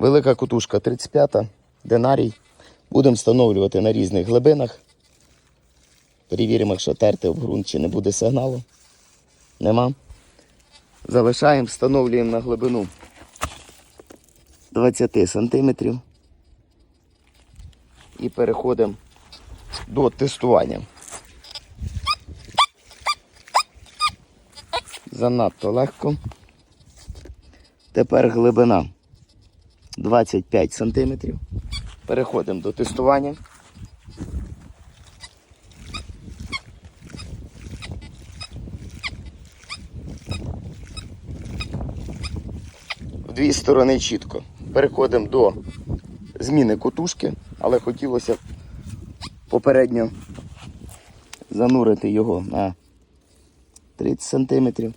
Велика кутушка 35-та, динарій. Будемо встановлювати на різних глибинах. Перевіримо, якщо терти в ґрунт, чи не буде сигналу. Нема. Залишаємо, встановлюємо на глибину 20 сантиметрів. І переходимо до тестування. Занадто легко. Тепер глибина 25 сантиметрів. Переходимо до тестування. В дві сторони чітко. Переходимо до зміни кутушки, але хотілося попередньо занурити його на 30 сантиметрів.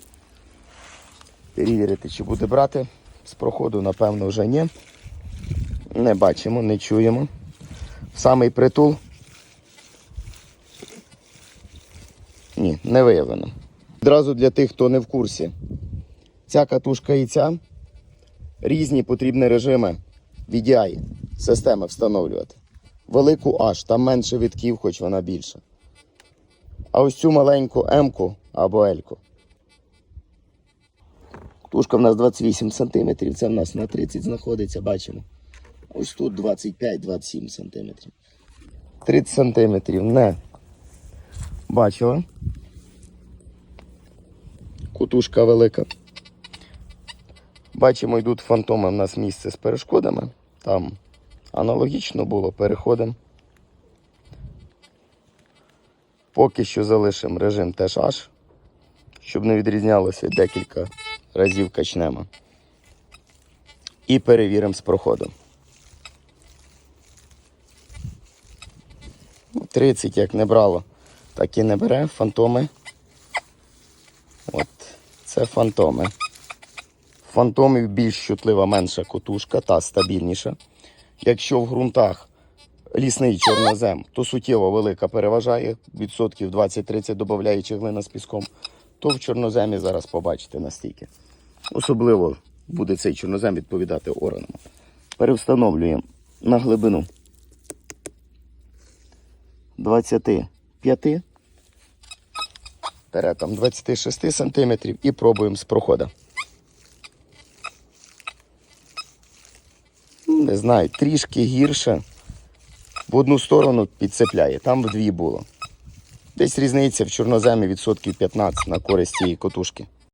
Перевірити, чи буде брати. З проходу, напевно, вже ні. Не бачимо, не чуємо. Самий притул. Ні, не виявлено. Одразу для тих, хто не в курсі. Ця катушка і ця різні потрібні режими VDI системи встановлювати. Велику H, там менше витків, хоч вона більша. А ось цю маленьку М-ку або L-ку. Тушка в нас 28 см, це в нас на 30 знаходиться, бачимо. Ось тут 25-27 см. 30 см не бачила. Кутушка велика. Бачимо, йдуть фантоми в нас місце з перешкодами. Там аналогічно було, переходимо. Поки що залишимо режим теж H, щоб не відрізнялося декілька разів качнемо. І перевіримо з проходом. 30 як не брало, так і не бере. Фантоми. От, це фантоми. Фантомів більш чутлива менша котушка, та стабільніша. Якщо в ґрунтах лісний чорнозем, то суттєво велика переважає, відсотків 20-30 додаючи глина з піском, то в чорноземі зараз побачите настільки. Особливо буде цей чорнозем відповідати оранам. Перевстановлюємо на глибину 25, бере там 26 см і пробуємо з проходу. Ну, Не знаю, трішки гірше. В одну сторону підцепляє, там в дві було. Десь різниця в чорноземі відсотків 15 на користь цієї котушки.